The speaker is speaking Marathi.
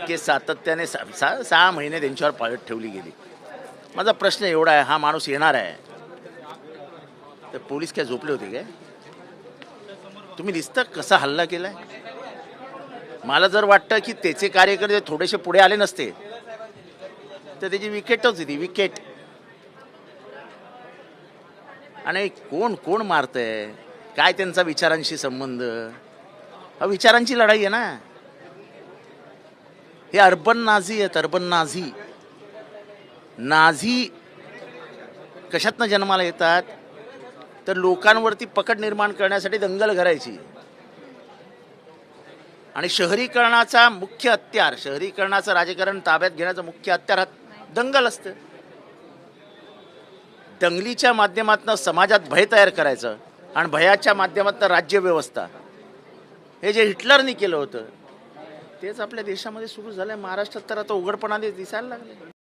की सातत्याने सा- सहा सहा महिने त्यांच्यावर पाळत ठेवली गेली. माझा प्रश्न एवढा आहे हा माणूस येणार आहे. तर पोलीस काय झोपले होते काय? तुम्ही दिसतं कसा हल्ला केलाय? मला जर वाटतं की त्याचे कार्यकर्ते थोडेसे पुढे आले नसते तर त्याची विकेटच होती विकेट. आणि कोण कोण मारतंय? काय त्यांचा विचारांशी संबंध? हा विचारांची लढाई आहे ना. हे अर्बन नाझी आहेत अर्बन नाझी. नाझी कशातनं जन्माला येतात? तर लोकांवरती पकड निर्माण करण्यासाठी दंगल करायची आणि शहरीकरणाचा मुख्य हत्यार शहरीकरणाचं राजकारण ताब्यात घेण्याचं मुख्य हत्यार हा दंगल असतं. दंगलीच्या माध्यमातून समाजात भय तयार करायचं आणि भयाच्या माध्यमातून राज्यव्यवस्था. हे जे हिटलरनी केलं होतं तेच आपल्या देशामध्ये सुरू झालंय. महाराष्ट्रात तर आता उघडपणाने दिसायला लागले